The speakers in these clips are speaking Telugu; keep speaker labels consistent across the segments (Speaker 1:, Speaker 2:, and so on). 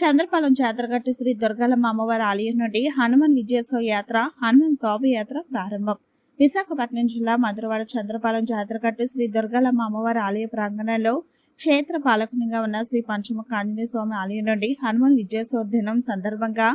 Speaker 1: చంద్రపాలెం జాతరగట్టు శ్రీ దుర్గాలమ్మ అమ్మవారి ఆలయం నుండి హనుమాన్ విజయోత్సవ యాత్ర హనుమాన్ శోభయాత్ర ప్రారంభం. విశాఖపట్నం జిల్లా మధురవాడ చంద్రపాలెం జాతరగట్టు శ్రీ దుర్గాలమ్మ అమ్మవారి ఆలయ ప్రాంగణంలో క్షేత్ర పాలకునిగా ఉన్న శ్రీ పంచముఖ ఆంజనేయ స్వామి ఆలయం నుండి హనుమాన్ విజయోత్సవ దినం సందర్భంగా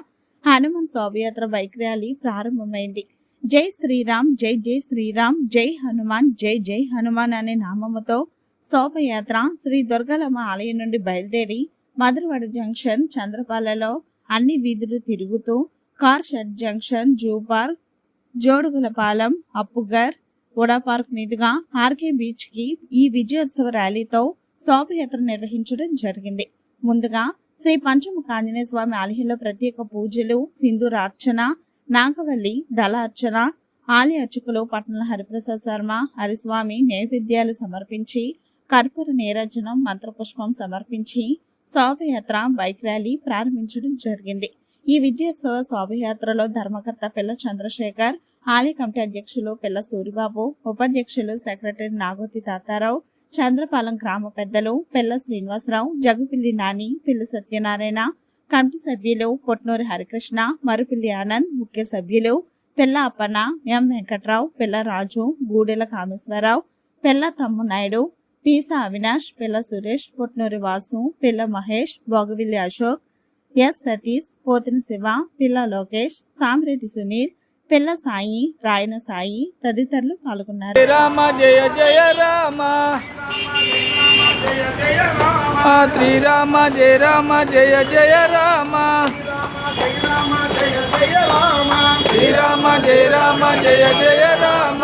Speaker 1: హనుమాన్ శోభయాత్ర బైక్ ర్యాలీ ప్రారంభమైంది. జై శ్రీరామ్ జై జై శ్రీరామ్ జై హనుమాన్ జై జై హనుమాన్ అనే నామముతో శోభయాత్ర శ్రీ దుర్గాలమ్మ ఆలయం నుండి బయలుదేరి మధురవాడ జంక్షన్ చంద్రపాలలో అన్ని వీధులు తిరుగుతూ car shed junction zoo park Jodugullapalem Appughar UDA park మీదుగా ఆర్కే బీచ్కి ఈ విజయోత్సవ ర్యాలీతో శోభయాత్ర నిర్వహించడం జరిగింది. ముందుగా శ్రీ పంచముఖ ఆంజనేయ స్వామి ఆలయంలో ప్రత్యేక పూజలు సింధూరార్చన నాగవల్లి దళార్చన ఆలయ అర్చకులు పట్టణ హరిప్రసాద్ శర్మ హరిస్వామి నైవేద్యాలు సమర్పించి కర్పూర నీరాజనం మంత్రపుష్పం సమర్పించి శోభయాత్ర బైక్ ర్యాలీ ప్రారంభించడం జరిగింది. ఈ విజయోత్సవ శోభయాత్రలో ధర్మకర్త పిల్ల చంద్రశేఖర్ ఆలయ కమిటీ అధ్యక్షులు పిల్ల సూరిబాబు ఉపాధ్యక్షులు సెక్రటరీ నాగోతి తాతారావు చంద్రపాలెం గ్రామ పెద్దలు పిల్ల శ్రీనివాసరావు జగుపిల్లి నాని పిల్లి సత్యనారాయణ కమిటీ సభ్యులు పొట్నూరి హరికృష్ణ మరుపిల్లి ఆనంద్ ముఖ్య సభ్యులు పిల్ల అప్పన ఎం వెంకట్రావు పిల్ల రాజు గూడెల కామేశ్వరరావు పిల్ల తమ్మునాయుడు పీస అవినాష్ పిల్ల సురేష్ పుట్నూరి వాసు పిల్ల మహేష్ బొగవిల్లి అశోక్ ఎస్ సతీష్ పోతిన శివ పిల్ల లోకేష్ సామిరెడ్డి సునీల్ పిల్ల సాయి రాయన సాయి తదితరులు పాల్గొన్నారు.
Speaker 2: జయ రామ జయ జయ రామ. శ్రీరామ జయ రామ జయ జయ రామ. శ్రీరామ జయ రామ జయ జయ రామ.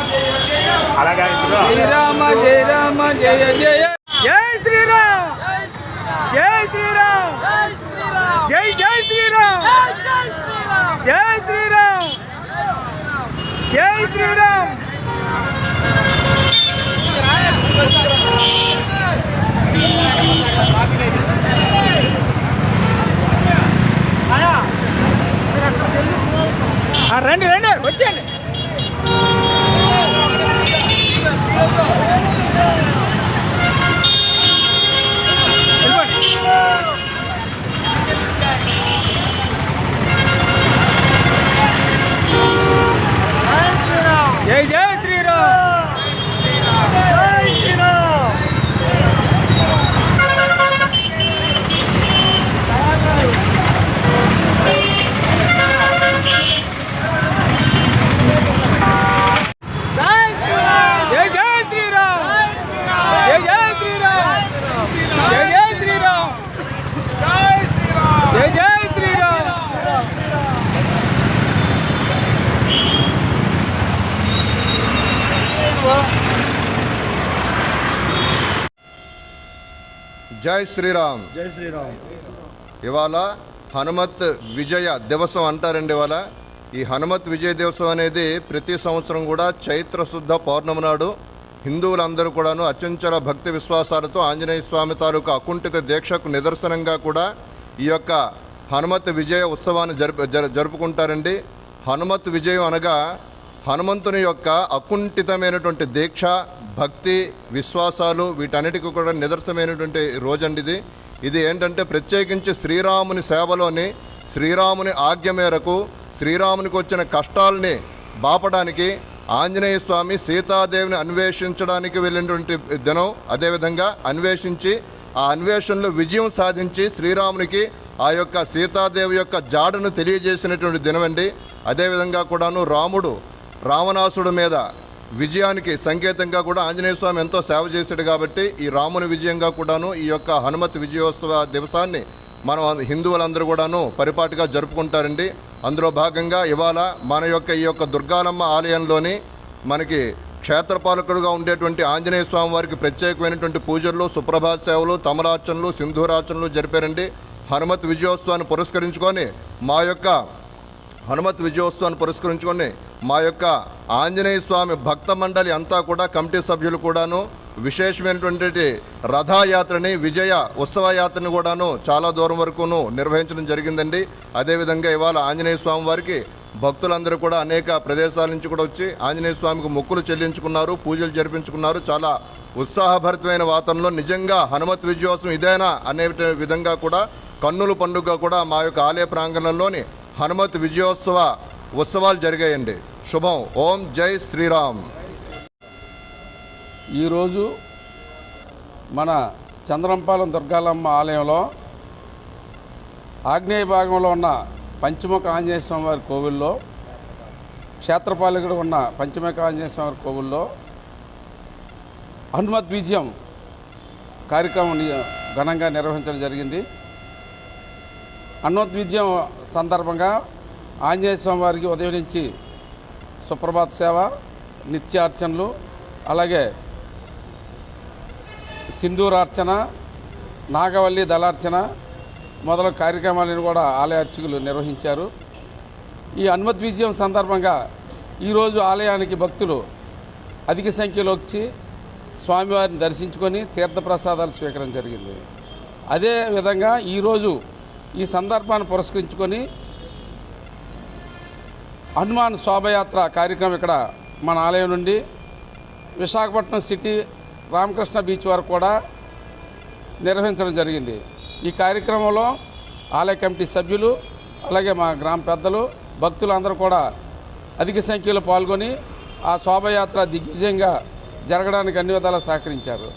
Speaker 3: అలాగే
Speaker 2: శ్రీరామ జయ రామ జయ జయ. జై శ్రీరామ్! జై శ్రీరామ్! జై జై శ్రీరామ్! జై శ్రీరామ్! జై శ్రీరామ్! ఆ, రండి రండి వచ్చేయండి వెళ్ళిపోండి జై జై శ్రీరామ్ జై శ్రీరామ్ జై జై శ్రీరామ్ జై జై శ్రీరామ్ జై జై శ్రీరామ్ జై జై శ్రీరామ్
Speaker 4: జై శ్రీరామ్.
Speaker 3: జై శ్రీరామ్.
Speaker 4: ఇవాళ హనుమత్ విజయ దివసం అంటారండి ఇవాళ. ఈ హనుమత్ విజయ దివసం అనేది ప్రతి సంవత్సరం కూడా చైత్ర శుద్ధ పౌర్ణమి నాడు హిందువులందరూ కూడాను అచంచల భక్తి విశ్వాసాలతో ఆంజనేయ స్వామి తాలూకు అకుంఠిత దీక్షకు నిదర్శనంగా కూడా ఈ యొక్క హనుమత్ విజయ ఉత్సవాన్ని జరుపు జరు- జరుపుకుంటారండి. హనుమత్ విజయం అనగా హనుమంతుని యొక్క అకుంఠితమైనటువంటి దీక్ష భక్తి విశ్వాసాలు వీటన్నిటికీ కూడా నిదర్శనమైనటువంటి రోజండి ఇది. ఇది ఏంటంటే ప్రత్యేకించి శ్రీరాముని సేవలోని శ్రీరాముని ఆజ్ఞ మేరకు శ్రీరామునికి వచ్చిన కష్టాలని బాపడానికి ఆంజనేయ స్వామి సీతాదేవిని అన్వేషించడానికి వెళ్ళినటువంటి దినం. అదేవిధంగా అన్వేషించి ఆ అన్వేషణలో విజయం సాధించి శ్రీరామునికి ఆ యొక్క సీతాదేవి యొక్క జాడను తెలియజేసినటువంటి దినమండి. అదేవిధంగా కూడాను రాముడు రావణాసుడు మీద విజయానికి సంకేతంగా కూడా ఆంజనేయ స్వామి ఎంతో సేవ చేశాడు కాబట్టి ఈ రాముని విజయంగా కూడాను ఈ యొక్క హనుమత్ విజయోత్సవ దివసాన్ని మనం హిందువులందరూ కూడాను పరిపాటిగా జరుపుకుంటారండి. అందులో భాగంగా ఇవాళ మన యొక్క ఈ యొక్క దుర్గాలమ్మ ఆలయంలోని మనకి క్షేత్రపాలకుడుగా ఉండేటువంటి ఆంజనేయ స్వామి వారికి ప్రత్యేకమైనటువంటి పూజలు సుప్రభాత సేవలు తమరాచనలు సింధూరాచనలు జరిపారండి. హనుమత్ విజయోత్సవాన్ని పురస్కరించుకొని మా యొక్క హనుమత్ విజయోత్సవాన్ని పురస్కరించుకొని మా యొక్క ఆంజనేయ స్వామి భక్త మండలి అంతా కూడా కమిటీ సభ్యులు కూడాను విశేషమైనటువంటి రథయాత్రని విజయ ఉత్సవ యాత్రని కూడాను చాలా దూరం వరకును నిర్వహించడం జరిగిందండి. అదేవిధంగా ఇవాళ ఆంజనేయ స్వామి వారికి భక్తులందరూ కూడా అనేక ప్రదేశాల నుంచి కూడా వచ్చి ఆంజనేయ స్వామికి మొక్కులు చెల్లించుకున్నారు పూజలు జరిపించుకున్నారు. చాలా ఉత్సాహభరితమైన వాతావరణంలో నిజంగా హనుమత్ విజయోత్సవం ఇదేనా అనే విధంగా కూడా కన్నుల పండుగ కూడా మా యొక్క ఆలయ ప్రాంగణంలోని హనుమత్ విజయోత్సవ ఉత్సవాలు జరిగాయండి. శుభం. ఓం జై శ్రీరామ్.
Speaker 5: ఈరోజు మన చంద్రంపాలెం దుర్గాలమ్మ ఆలయంలో ఆగ్నేయ భాగంలో ఉన్న పంచముఖ ఆంజనేయ స్వామివారి కోవిల్లో క్షేత్రపాలకుడు ఉన్న పంచముఖ ఆంజనేయ స్వామివారి కోవిల్లో హనుమత్ విజయం కార్యక్రమం ఘనంగా నిర్వహించడం జరిగింది. హనుమత్ విజయం సందర్భంగా ఆంజనేయ స్వామి వారికి ఉదయం నుంచి సుప్రభాత్ సేవ నిత్యార్చనలు అలాగే సింధూరార్చన నాగవల్లి దళార్చన మొదలగు కార్యక్రమాలను కూడా ఆలయ అర్చకులు నిర్వహించారు. ఈ హనుమత్ విజయం సందర్భంగా ఈరోజు ఆలయానికి భక్తులు అధిక సంఖ్యలో వచ్చి స్వామివారిని దర్శించుకొని తీర్థప్రసాదాలు స్వీకరించడం జరిగింది. అదే విధంగా ఈరోజు ఈ సందర్భాన్ని పురస్కరించుకొని హనుమాన్ శోభయాత్ర కార్యక్రమం ఇక్కడ మన ఆలయం నుండి విశాఖపట్నం సిటీ రామకృష్ణ బీచ్ వరకు కూడా నిర్వహించడం జరిగింది. ఈ కార్యక్రమంలో ఆలయ కమిటీ సభ్యులు అలాగే మా గ్రామ పెద్దలు భక్తులు అందరూ కూడా అధిక సంఖ్యలో పాల్గొని ఆ శోభయాత్ర దిగ్విజయంగా జరగడానికి అన్ని విధాలా సహకరించారు.